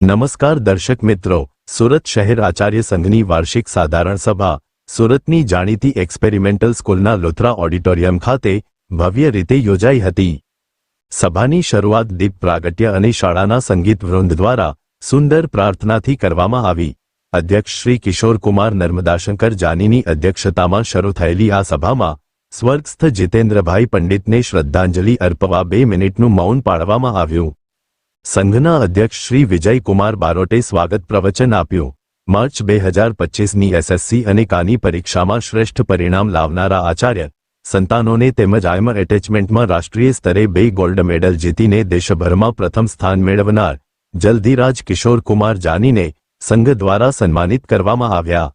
નમસ્કાર દર્શક મિત્રો, સુરત શહેર આચાર્ય સંઘની વાર્ષિક સાધારણ સભા, સુરતની જાણીતી એક્સપેરિમેન્ટલ સ્કૂલના લોથરા ઓડિટોરિયમ ખાતે ભવ્ય રીતે યોજાઈ હતી. સભાની શરૂઆત દીપ પ્રાગટ્ય અને શાળાના સંગીત વૃંદ દ્વારા સુંદર પ્રાર્થનાથી કરવામાં આવી. અધ્યક્ષ શ્રી કિશોરકુમાર નર્મદાશંકર જાનીની અધ્યક્ષતામાં શરૂ થયેલી આ સભામાં સ્વર્ગસ્થ જીતેન્દ્રભાઈ પંડિતને શ્રદ્ધાંજલિ અર્પવા બે મિનિટનું મૌન પાળવામાં આવ્યું. સંઘના અધ્યક્ષ શ્રી વિજયકુમાર બારોટે સ્વાગત પ્રવચન આપ્યું. માર્ચ બે હજાર પચીસની એસએસસી અને કાની પરીક્ષામાં શ્રેષ્ઠ પરિણામ લાવનારા આચાર્ય, સંતાનોને તેમજ આયમર એટેચમેન્ટમાં રાષ્ટ્રીય સ્તરે બે ગોલ્ડ મેડલ જીતીને દેશભરમાં પ્રથમ સ્થાન મેળવનાર, જલ્દીરાજ કિશોરકુમાર જાનીને સંઘ દ્વારા સન્માનિત કરવામાં આવ્યા.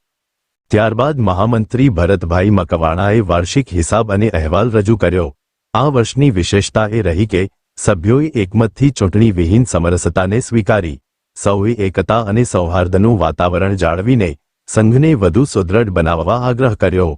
ત્યારબાદ મહામંત્રી ભરતભાઈ મકવાણાએ વાર્ષિક હિસાબ અને અહેવાલ રજૂ કર્યો. આ વર્ષની વિશેષતા એ રહી કે સભ્યોએ એકમતથી ચૂંટણી વિહીન સમરસતાને સ્વીકારી, સૌએ એકતા અને સૌહાર્દનું વાતાવરણ જાળવીને સંઘને વધુ સુદૃઢ બનાવવા આગ્રહ કર્યો.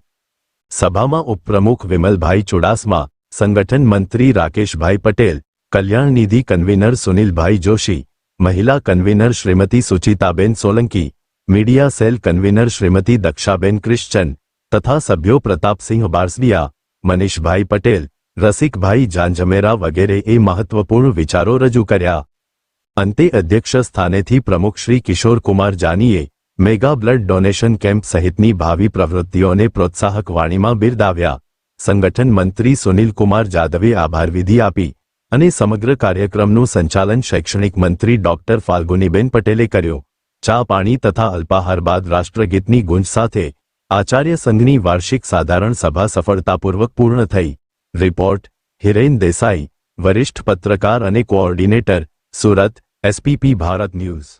સભામાં ઉપપ્રમુખ વિમલભાઈ ચુડાસમા, સંગઠન મંત્રી રાકેશભાઈ પટેલ, કલ્યાણ નિધિ કન્વીનર સુનિલભાઈ જોશી, મહિલા convener Shrimati Suchitaben Solanki, media cell convener Shrimati Dakshaben Christian તથા સભ્યો પ્રતાપસિંહ બારસડિયા મનીષભાઈ પટેલ રસિકભાઈ જાંજમેરા એ મહત્વપૂર્ણ વિચારો રજૂ કર્યા. અંતે અધ્યક્ષ સ્થાનેથી પ્રમુખ શ્રી કિશોરકુમાર જાનીએ મેગા બ્લડ ડોનેશન કેમ્પ સહિતની ભાવિ પ્રવૃત્તિઓને પ્રોત્સાહક વાણીમાં બિરદાવ્યા. સંગઠન મંત્રી સુનિલકુમાર જાદવે આભાર વિધિ આપી અને સમગ્ર કાર્યક્રમનું સંચાલન શૈક્ષણિક મંત્રી ડોક્ટર ફાલ્ગુનીબેન પટેલે કર્યું. ચા પાણી તથા અલ્પાહાર બાદ રાષ્ટ્રગીતની ગુંજ સાથે આચાર્ય સંઘની વાર્ષિક સાધારણ સભા સફળતાપૂર્વક પૂર્ણ થઈ. રિપોર્ટ હિરેન દેસાઈ વરિષ્ઠ પત્રકાર અને coordinator Surat SPP Bharat news